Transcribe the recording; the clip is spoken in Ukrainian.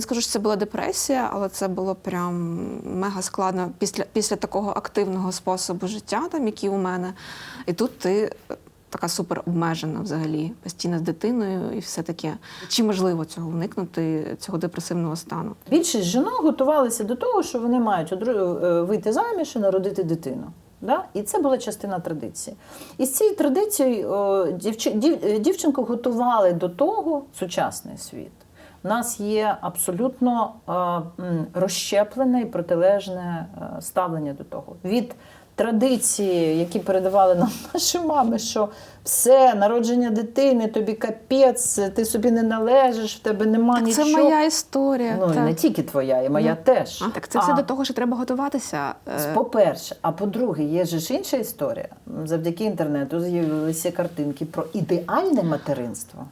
не скажу, що це була депресія, але це було прям мега складно після, після такого активного способу життя, там, який у мене. І тут ти е, така супер обмежена взагалі, постійно з дитиною і все таке. Чи можливо цього уникнути, цього депресивного стану? Більшість жінок готувалися до того, що вони мають одру- е, вийти заміж і народити дитину. Да? І це була частина традиції. І з цією традицією е, дівчинку готували до того сучасний світ. У нас є абсолютно е, розщеплене і протилежне е, ставлення до того. Від традиції, які передавали нам наші мами, що все, народження дитини, тобі капець, ти собі не належиш, в тебе нема Так нічого. це моя історія. Ну, так. не тільки твоя, і моя Ну, теж. А, так це все до того, що треба готуватися. е, По-перше, а по-друге, є ж інша історія. Завдяки інтернету з'явилися картинки про ідеальне материнство.